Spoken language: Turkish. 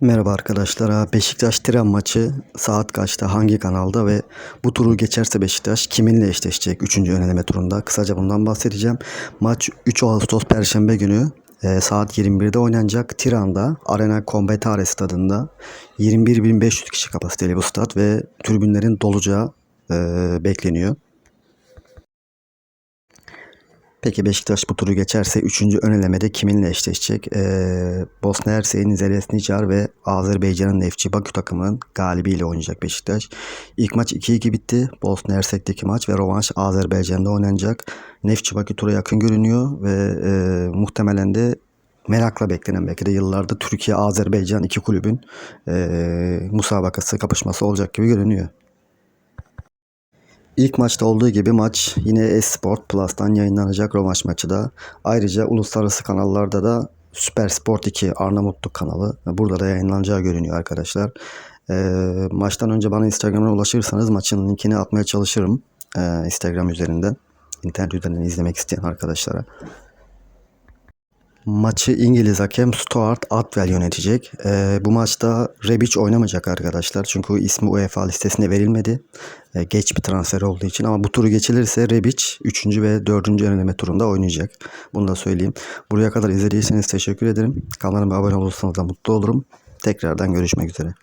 Merhaba arkadaşlar. Beşiktaş tren maçı saat kaçta hangi kanalda ve bu turu geçerse Beşiktaş kiminle eşleşecek 3. öneleme turunda kısaca bundan bahsedeceğim. Maç 3 Ağustos Perşembe günü e, saat 21'de oynanacak Tiran'da Arena Combetare stadında 21.500 kişi kapasiteli bu stat ve tribünlerin dolacağı e, bekleniyor. Peki Beşiktaş bu turu geçerse 3. ön elemede kiminle eşleşecek? Ee, Bosna Hersek'in Zalesnicar ve Azerbaycan'ın Neftçi Bakü takımının galibiyle oynayacak Beşiktaş. İlk maç 2-2 bitti. Bosna Hersek'teki maç ve rövanş Azerbaycan'da oynanacak. Neftçi Bakü tura yakın görünüyor ve e, muhtemelen de merakla beklenen belki de yıllarda Türkiye-Azerbaycan iki kulübün e, musabakası, kapışması olacak gibi görünüyor. İlk maçta olduğu gibi maç yine Esport Plus'tan yayınlanacak rövanş maçı da. Ayrıca uluslararası kanallarda da Süper Sport 2 Arnavutluk kanalı burada da yayınlanacağı görünüyor arkadaşlar. Ee, maçtan önce bana Instagram'dan ulaşırsanız maçın linkini atmaya çalışırım. Ee, Instagram üzerinden. internet üzerinden izlemek isteyen arkadaşlara. Maçı İngiliz hakem Stuart Atwell yönetecek. Ee, bu maçta Rebic oynamayacak arkadaşlar. Çünkü ismi UEFA listesine verilmedi. Ee, geç bir transfer olduğu için. Ama bu turu geçilirse Rebic 3. ve 4. öneleme turunda oynayacak. Bunu da söyleyeyim. Buraya kadar izlediyseniz teşekkür ederim. Kanalıma abone olursanız da mutlu olurum. Tekrardan görüşmek üzere.